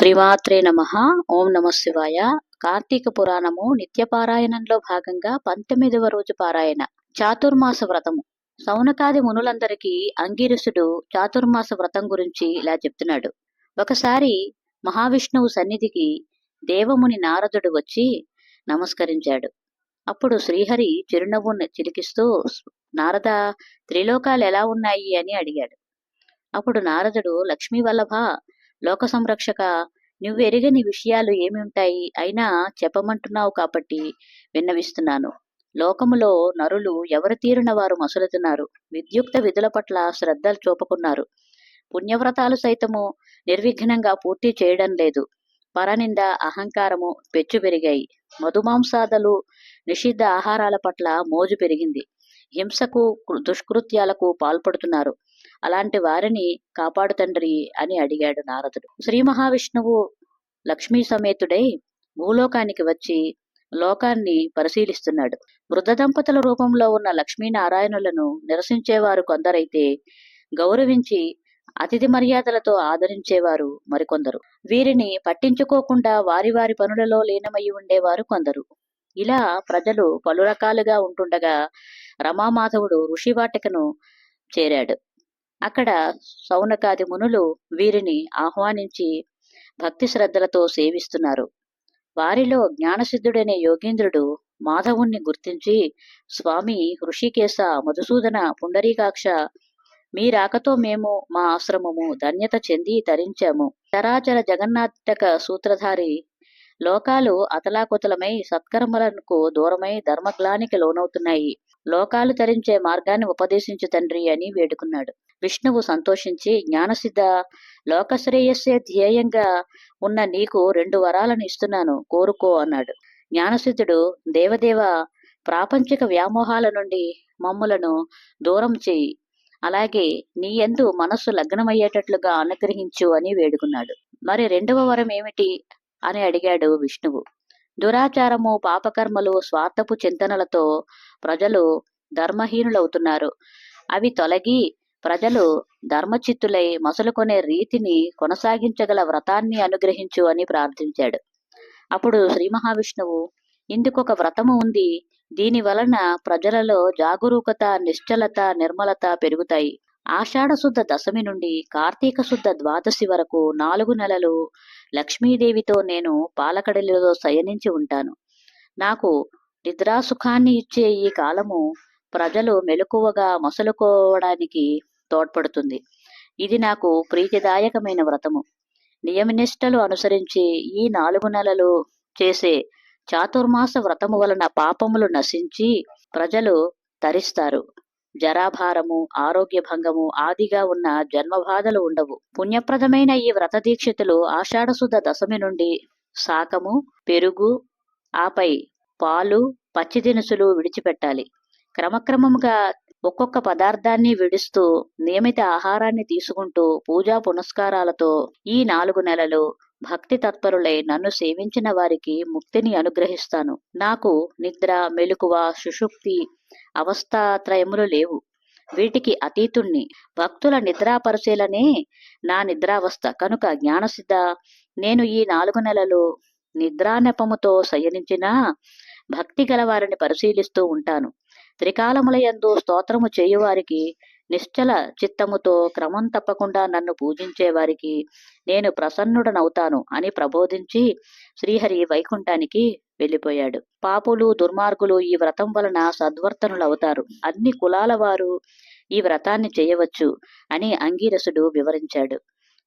శ్రీమాత్రే నమ. ఓం నమ శివాయ. కార్తీక పురాణము నిత్యపారాయణంలో భాగంగా పంతొమ్మిదవ రోజు పారాయణ. చాతుర్మాస వ్రతము. సౌనకాది మునులందరికీ అంగీరసుడు చాతుర్మాస వ్రతం గురించి ఇలా చెప్తున్నాడు. ఒకసారి మహావిష్ణువు సన్నిధికి దేవముని నారదుడు వచ్చి నమస్కరించాడు. అప్పుడు శ్రీహరి చిరునవ్వు చిలికిస్తూ నారద త్రిలోకాలు ఎలా ఉన్నాయి? అని అడిగాడు. అప్పుడు నారదుడు లక్ష్మీ వల్లభ లోక సంరక్షక నువ్వు ఎరిగని విషయాలు ఏమి ఉంటాయి? అయినా చెప్పమంటున్నావు కాబట్టి విన్నవిస్తున్నాను. లోకములో నరులు ఎవరు తీరిన వారు మసులుతున్నారు? విద్యుక్త విధుల పట్ల శ్రద్ధలు చూపుకున్నారు. పుణ్యవ్రతాలు సైతము నిర్విఘ్నంగా పూర్తి చేయడం లేదు. పరనింద అహంకారము పెచ్చు పెరిగాయి మధుమాంసాదలు నిషిద్ధ ఆహారాల పట్ల మోజు పెరిగింది. హింసకు దుష్కృత్యాలకు పాల్పడుతున్నారు. అలాంటి వారిని కాపాడు తండ్రి అని అడిగాడు నారదుడు. శ్రీ మహావిష్ణువు లక్ష్మీ సమేతుడై భూలోకానికి వచ్చి లోకాన్ని పరిశీలిస్తున్నాడు. వృద్ధ దంపతుల రూపంలో ఉన్న లక్ష్మీనారాయణులను నిరసించేవారు కొందరైతే గౌరవించి అతిథి మర్యాదలతో ఆదరించేవారు మరికొందరు. వీరిని పట్టించుకోకుండా వారి వారి పనులలో లీనమై ఉండేవారు కొందరు. ఇలా ప్రజలు పలు రకాలుగా ఉంటుండగా రమామాధవుడు ఋషివాటికను చేరాడు. అక్కడ సౌనకాది మునులు వీరిని ఆహ్వానించి భక్తి శ్రద్ధలతో సేవిస్తున్నారు. వారిలో జ్ఞానసిద్ధుడైన యోగేంద్రుడు మాధవుణ్ణి గుర్తించి స్వామి హృషికేశ మధుసూదన పుండరీకాక్ష మీ రాకతో మేము మా ఆశ్రమము ధన్యత చెంది తరించాము. చరాచర జగన్నాటక సూత్రధారి లోకాలు అతలాకుతలమై సత్కర్మలకు దూరమై ధర్మగ్లానికి లోనవుతున్నాయి. లోకాలు తరించే మార్గాన్ని ఉపదేశించు తండ్రి అని వేడుకున్నాడు. విష్ణువు సంతోషించి జ్ఞానసిద్ధ లోకశ్రేయస్సే ధ్యేయంగా ఉన్న నీకు రెండు వరాలను ఇస్తున్నాను కోరుకో అన్నాడు. జ్ఞానసిద్ధుడు దేవదేవ ప్రాపంచిక వ్యామోహాల నుండి మమ్ములను దూరం చేయి అలాగే నీ ఎందు మనస్సు లగ్నమయ్యేటట్లుగా అనుగ్రహించు అని వేడుకున్నాడు. మరి రెండవ వరం ఏమిటి? అని అడిగాడు విష్ణువు. దురాచారము పాపకర్మలు స్వార్థపు చింతనలతో ప్రజలు ధర్మహీనులవుతున్నారు. అవి తొలగి ప్రజలు ధర్మచిత్తులై మసలుకొనే రీతిని కొనసాగించగల వ్రతాన్ని అనుగ్రహించు అని ప్రార్థించాడు. అప్పుడు శ్రీ మహావిష్ణువు ఇందుకొక వ్రతము ఉంది. దీని వలన ప్రజలలో జాగరూకత నిశ్చలత నిర్మలత పెరుగుతాయి. ఆషాఢ శుద్ధ దశమి నుండి కార్తీక శుద్ధ ద్వాదశి వరకు నాలుగు నెలలు లక్ష్మీదేవితో నేను పాలకడలిలో శయనించి ఉంటాను. నాకు నిద్రాసుఖాన్ని ఇచ్చే ఈ కాలము ప్రజలు మెలకువగా మసలుకోవడానికి తోడ్పడుతుంది. ఇది నాకు ప్రీతిదాయకమైన వ్రతము. నియమనిష్టలు అనుసరించి ఈ నాలుగు నెలలు చేసే చాతుర్మాస వ్రతము వలన పాపములు నశించి ప్రజలు తరిస్తారు. జరాభారము ఆరోగ్య భంగము ఆదిగా ఉన్న జన్మబాధలు ఉండవు. పుణ్యప్రదమైన ఈ వ్రత దీక్షితులు ఆషాఢశుద్ధ దశమి నుండి శాకము పెరుగు ఆపై పాలు పచ్చి దినుసులు విడిచిపెట్టాలి. క్రమక్రమంగా ఒక్కొక్క పదార్థాన్ని విడుస్తూ నియమిత ఆహారాన్ని తీసుకుంటూ పూజా పునస్కారాలతో ఈ నాలుగు నెలలు భక్తి తత్పరులై నన్ను సేవించిన వారికి ముక్తిని అనుగ్రహిస్తాను. నాకు నిద్ర మెలకువ సుషుప్తి అవస్థాత్రయములు లేవు. వీటికి అతీతుణ్ణి. భక్తుల నిద్రా పరిశీలనే నా నిద్రావస్థ. కనుక జ్ఞానసిద్ధ నేను ఈ నాలుగు నెలలు నిద్రానెపముతో శయనించినా భక్తి గలవారిని పరిశీలిస్తూ ఉంటాను. త్రికాలములయందు స్తోత్రము చేయువారికి నిశ్చల చిత్తముతో క్రమం తప్పకుండా నన్ను పూజించే వారికి నేను ప్రసన్నుడనవుతాను అని ప్రబోధించి శ్రీహరి వైకుంఠానికి వెళ్ళిపోయాడు. పాపులు దుర్మార్గులు ఈ వ్రతం వలన సద్వర్తనులవుతారు. అన్ని కులాల వారు ఈ వ్రతాన్ని చేయవచ్చు అని అంగీరసుడు వివరించాడు.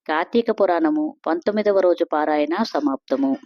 కార్తీక పురాణము పంతొమ్మిదవ రోజు పారాయణ సమాప్తము.